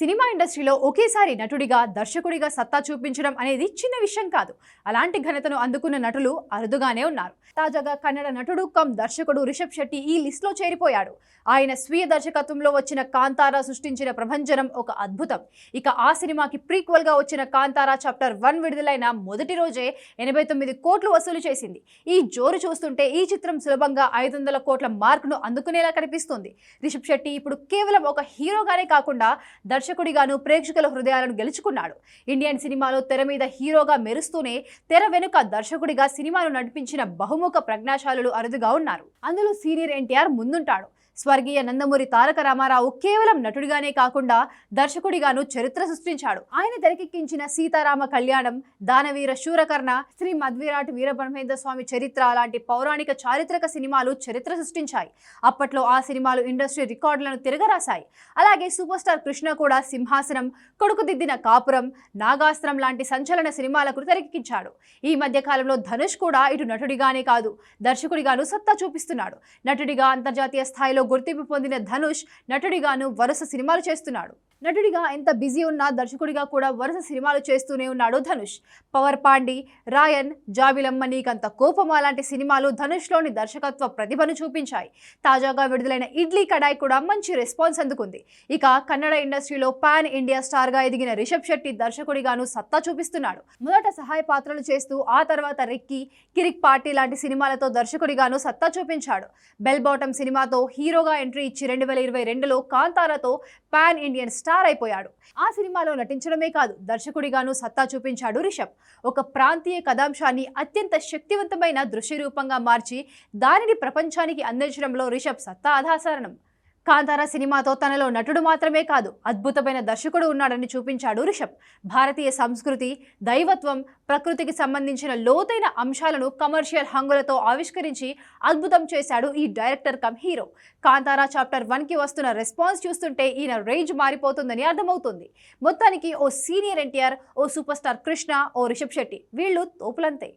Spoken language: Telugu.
సినిమా ఇండస్ట్రీలో ఒకేసారి నటుడిగా దర్శకుడిగా సత్తా చూపించడం అనేది చిన్న విషయం కాదు. అలాంటి ఘనతను అందుకున్న నటులు అరుదుగానే ఉన్నారు. తాజాగా కన్నడ నటుడు కమ్ దర్శకుడు రిషబ్ శెట్టి ఈ లిస్ట్లో చేరిపోయాడు. ఆయన స్వీయ దర్శకత్వంలో వచ్చిన కాంతారా సృష్టించిన ప్రభంజనం ఒక అద్భుతం. ఇక ఆ సినిమాకి ప్రీక్వల్గా వచ్చిన కాంతారా చాప్టర్ వన్ విడుదలైన మొదటి రోజే ఎనభై తొమ్మిది కోట్లు వసూలు చేసింది. ఈ జోరు చూస్తుంటే ఈ చిత్రం సులభంగా ఐదు వందల కోట్ల మార్కును అందుకునేలా కనిపిస్తుంది. రిషబ్ శెట్టి ఇప్పుడు కేవలం ఒక హీరోగానే కాకుండా దర్శకుడిగాను ప్రేక్షకుల హృదయాలను గెలుచుకున్నాడు. ఇండియన్ సినిమాలో తెర మీద హీరోగా మెరుస్తూనే తెర వెనుక దర్శకుడిగా సినిమాను నడిపించిన బహుముఖ ప్రజ్ఞాశాలులు అరుదుగా ఉన్నారు. అందులో సీనియర్ ఎన్టీఆర్ ముందుంటాడు. స్వర్గీయ నందమూరి తారక రామారావు కేవలం నటుడిగానే కాకుండా దర్శకుడిగాను చరిత్ర సృష్టించాడు. ఆయన తెరకెక్కించిన సీతారామ కళ్యాణం దానవీర శూరకర్ణ శ్రీ మధ్విరాట్ వీరబ్రహ్మేంద్ర స్వామి చరిత్ర లాంటి పౌరాణిక చారిత్రక సినిమాలు చరిత్ర సృష్టించాయి. అప్పట్లో ఆ సినిమాలు ఇండస్ట్రీ రికార్డులను తిరగరాశాయి. అలాగే సూపర్ స్టార్ కృష్ణ కూడా సింహాసనం కొడుకు దిద్దిన కాపురం నాగాస్త్రం లాంటి సంచలన సినిమాలకు తెరకెక్కించాడు. ఈ మధ్య కాలంలో ధనుష్ కూడా ఇటు నటుడిగానే కాదు దర్శకుడిగాను సత్తా చూపిస్తున్నాడు. నటుడిగా అంతర్జాతీయ స్థాయిలో గుర్తింపు పొందిన ధనుష్ నటుడిగాను వరుస సినిమాలు చేస్తున్నాడు. నటుడిగా ఎంత బిజీ ఉన్నా దర్శకుడిగా కూడా వరుస సినిమాలు చేస్తూనే ఉన్నాడు ధనుష్. పవర్ పాండి రాయన్ జాబిలమ్మ నీకంత కోపమా? లాంటి సినిమాలు ధనుష్లోని దర్శకత్వ ప్రతిభను చూపించాయి. తాజాగా విడుదలైన ఇడ్లీ కడాయి కూడా మంచి రెస్పాన్స్ అందుకుంది. ఇక కన్నడ ఇండస్ట్రీలో పాన్ ఇండియా స్టార్గా ఎదిగిన రిషబ్ శెట్టి దర్శకుడిగాను సత్తా చూపిస్తున్నాడు. మొదట సహాయ పాత్రలు చేస్తూ ఆ తర్వాత రెక్కి కిరిక్ పార్టీ లాంటి సినిమాలతో దర్శకుడిగాను సత్తా చూపించాడు. బెల్ బాటమ్ సినిమాతో హీరోగా ఎంట్రీ ఇచ్చి రెండు వేల ఇరవై రెండులో కాంతారాతో పాన్ ఇండియన్ స్టార్ స్టార్ అయిపోయాడు ఆ సినిమాలో నటించడమే కాదు దర్శకుడిగాను సత్తా చూపించాడు రిషబ్. ఒక ప్రాంతీయ కథాంశాన్ని అత్యంత శక్తివంతమైన దృశ్య రూపంగా మార్చి దానిని ప్రపంచానికి అందించడంలో రిషబ్ సత్తా అధాసరణం. కాంతార సినిమాతో తనలో నటుడు మాత్రమే కాదు అద్భుతమైన దర్శకుడు ఉన్నాడని చూపించాడు రిషబ్. భారతీయ సంస్కృతి దైవత్వం ప్రకృతికి సంబంధించిన లోతైన అంశాలను కమర్షియల్ హంగులతో ఆవిష్కరించి అద్భుతం చేశాడు ఈ director cum hero. Kantara chapter వన్కి వస్తున్న రెస్పాన్స్ చూస్తుంటే ఈయన రేంజ్ మారిపోతుందని అర్థమవుతుంది. మొత్తానికి ఓ సీనియర్ ఎన్టీఆర్ ఓ సూపర్ స్టార్ కృష్ణ ఓ రిషబ్ శెట్టి వీళ్ళు తోపులంతే.